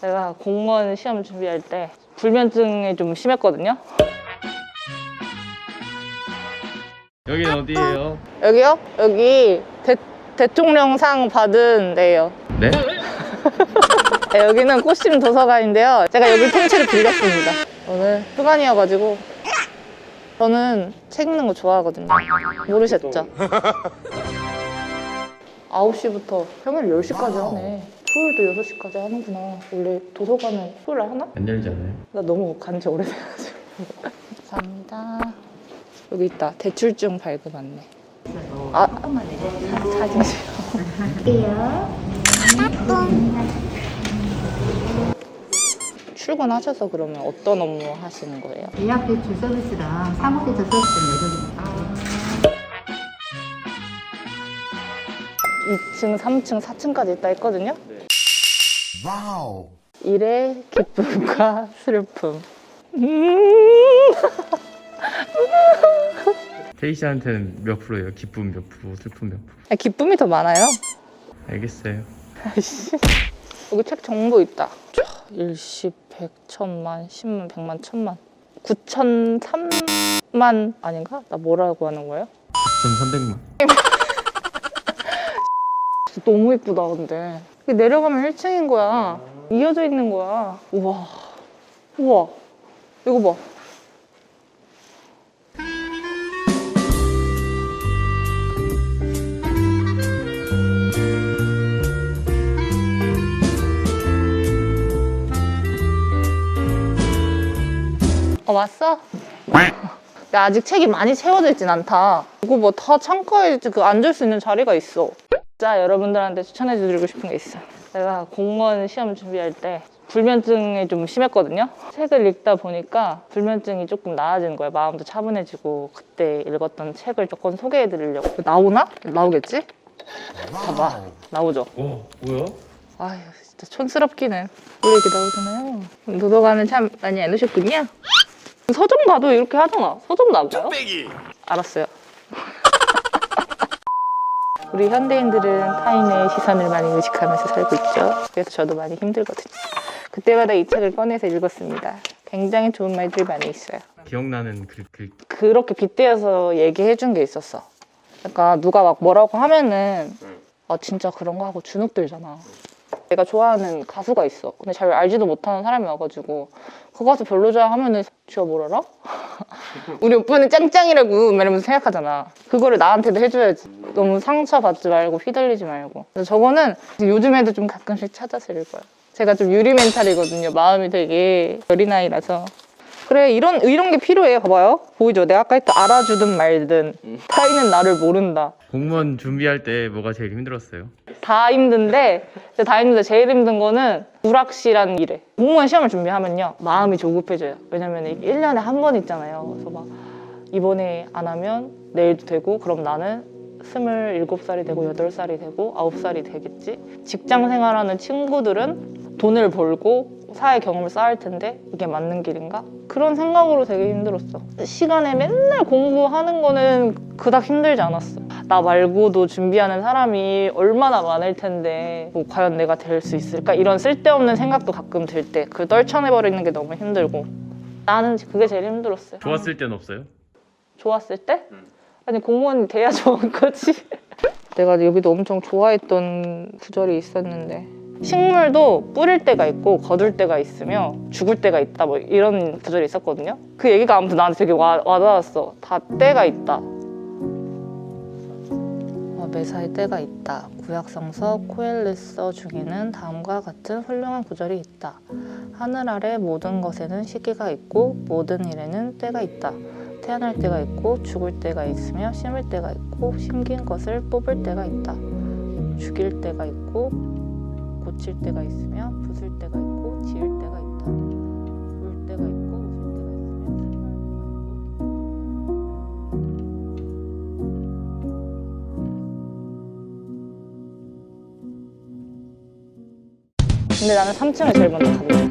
내가 공무원 시험 준비할 때 불면증이 좀 심했거든요. 여긴 어디예요? 여기요? 여기 대, 대통령상 받은 데예요. 네? 네, 여기는 꽃심 도서관인데요. 제가 여기 통째로 빌렸습니다. 오늘 휴관이어가지고 저는 책 읽는 거 좋아하거든요. 모르셨죠? 9시부터 평일 10시까지 하네. 토요일도 6시까지 하는구나. 원래 도서관은 토요일에 하나? 안 열잖아요. 나 너무 간지 오래돼가지고. 감사합니다. 여기 있다. 대출증 발급 안내. 아, 사진 찍어. 출근하셔서 그러면 어떤 업무 하시는 거예요? 예약 대출 서비스랑 사무대출 서비스는 여전히 2층, 3층, 4층까지 있다 했거든요? 와우. 일의 기쁨과 슬픔. 음. 태희 씨한테는 몇 프로예요? 기쁨 몇 프로, 슬픔 몇 프로? 아, 기쁨이 더 많아요. 알겠어요. 아이씨. 여기 책 정보 있다. 자, 일십, 백, 천만, 십만, 백만, 천만. 9,003만 아닌가? 나 뭐라고 하는 거예요? 9,300만. 진짜 너무 예쁘다 근데 내려가면 1층인 거야 이어져 있는 거야 우와 우와 이거 봐 어 왔어? 야, 아직 책이 많이 채워져 있진 않다. 이거 뭐 다 창고에 그 앉을 수 있는 자리가 있어. 진짜 여러분들한테 추천해 드리고 싶은 게 있어. 내가 공무원 시험 준비할 때 불면증이 좀 심했거든요. 책을 읽다 보니까 불면증이 조금 나아지는 거예요. 마음도 차분해지고 그때 읽었던 책을 조금 소개해 드리려고. 나오나? 나오겠지? 봐봐. 나오죠? 오, 뭐야? 아유, 진짜 촌스럽기는. 왜 이렇게 나오잖아요. 도서관을 참 많이 안 오셨군요. 서점 가도 이렇게 하잖아. 서점도 안 봐요? 알았어요. 우리 현대인들은 타인의 시선을 많이 의식하면서 살고 있죠. 그래서 저도 많이 힘들거든요. 그때마다 이 책을 꺼내서 읽었습니다. 굉장히 좋은 말들이 많이 있어요. 기억나는 글, 글. 그렇게 빗대어서 얘기해 준 게 있었어. 그러니까 누가 막 뭐라고 하면은 아 진짜 그런 거 하고 주눅 들잖아. 내가 좋아하는 가수가 있어. 근데 잘 알지도 못하는 사람이 와가지고 그 가수 별로자 하면은 쥐가 뭘 알아? 우리 오빠는 짱짱이라고 이러면서 생각하잖아. 그거를 나한테도 해줘야지. 너무 상처받지 말고 휘둘리지 말고. 그래서 저거는 요즘에도 좀 가끔씩 찾아서 읽어요. 제가 좀 유리 멘탈이거든요. 마음이 되게 어린아이라서. 그래 이런 이런 게 필요해. 봐봐요. 보이죠? 내가 아까 했던 알아주든 말든. 타인은 나를 모른다. 공무원 준비할 때 뭐가 제일 힘들었어요? 다 힘든데 다 힘든데 제일 힘든 거는 불확실한 일에. 공무원 시험을 준비하면요 마음이 조급해져요. 왜냐면 이게 1년에 한 번 있잖아요. 그래서 막 이번에 안 하면 내일도 되고 그럼 나는 27살이 되고 8살이 되고 9살이 되겠지? 직장 생활하는 친구들은 돈을 벌고 사회 경험을 쌓을 텐데 이게 맞는 길인가? 그런 생각으로 되게 힘들었어. 시간에 맨날 공부하는 거는 그닥 힘들지 않았어. 나 말고도 준비하는 사람이 얼마나 많을 텐데 뭐 과연 내가 될 수 있을까? 이런 쓸데없는 생각도 가끔 들 때 그 떨쳐내버리는 게 너무 힘들고. 나는 그게 제일 힘들었어요. 좋았을 땐 없어요? 좋았을 때? 아니 공무원이 돼야 좋은 거지. 내가 여기도 엄청 좋아했던 구절이 있었는데 식물도 뿌릴 때가 있고 거둘 때가 있으며 죽을 때가 있다 뭐 이런 구절이 있었거든요 그 얘기가 아무튼 나한테 되게 와, 와닿았어 다 때가 있다 어, 매사에 때가 있다. 구약성서 코엘레서 중에는 다음과 같은 훌륭한 구절이 있다. 하늘 아래 모든 것에는 시기가 있고 모든 일에는 때가 있다. 태어날 때가 있고 죽을 때가 있으며 심을 때가 있고 심긴 것을 뽑을 때가 있다. 죽일 때가 있고 고칠 때가 있으며 부술 때가 있고 지을 때가 있다. 울 때가 있고 웃을 때가 있으며 근데 나는 3층을 제일 먼저 싶어.